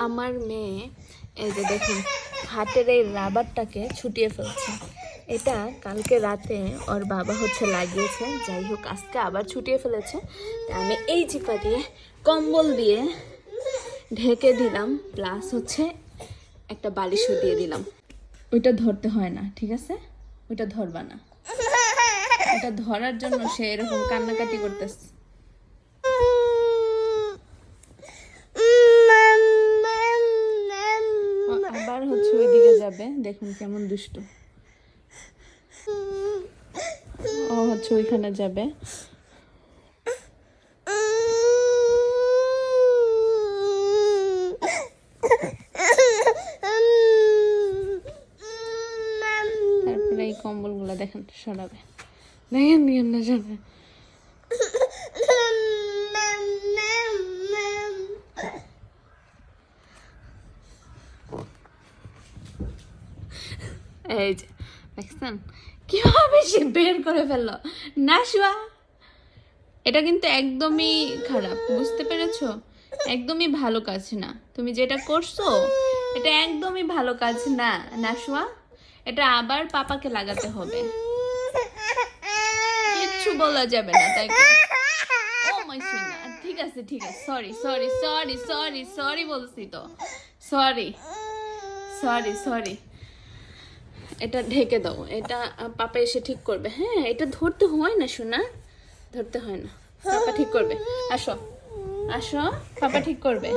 আমার মেয়ে এই যে দেখুন, হাতের এই রাবারটাকে ছুটিয়ে ফেলছে। এটা কালকে রাতে ওর বাবা হচ্ছে লাগিয়েছে। যাই হোক, আজকে আবার ছুটিয়ে ফেলেছে। আমি এই চিপা দিয়ে কম্বল দিয়ে ঢেকে দিলাম প্লাস হচ্ছে একটা বালিশও দিয়ে দিলাম। ওইটা ধরতে হয় না, ঠিক আছে? ওইটা ধরবা না। ওটা ধরার জন্য সে এরকম কান্নাকাটি করতেছে ও আবার হচ্ছে ওইদিকে দেখুন কেমন দুষ্টু। ও হচ্ছে ওইখানে যাবে। তারপরে এই দেখেন, সরাবে। দেখেন নিয়ন না সরাবে। এই যে, দেখছেন? কীভাবে সে বের করে ফেলল? না শুয়া এটা কিন্তু একদমই খারাপ, বুঝতে পেরেছ? একদমই ভালো কাজ না। তুমি যেটা করছ, এটা একদমই ভালো কাজ না নাশুয়া এটা আবার পাপাকে লাগাতে হবে। কিচ্ছু বলা যাবে না, তাই? ও ঠিক আছে ঠিক আছে। Sorry sorry sorry sorry sorry বলছি তো। সরি সরি সরি এটা ঢেকে দাও। এটা পাপা এসে ঠিক করবে। হ্যাঁ এটা ধরতে হয় না শোনা ধরতে হয় না। পাপা ঠিক করবে। আসো। আসো, পাপা ঠিক করবে।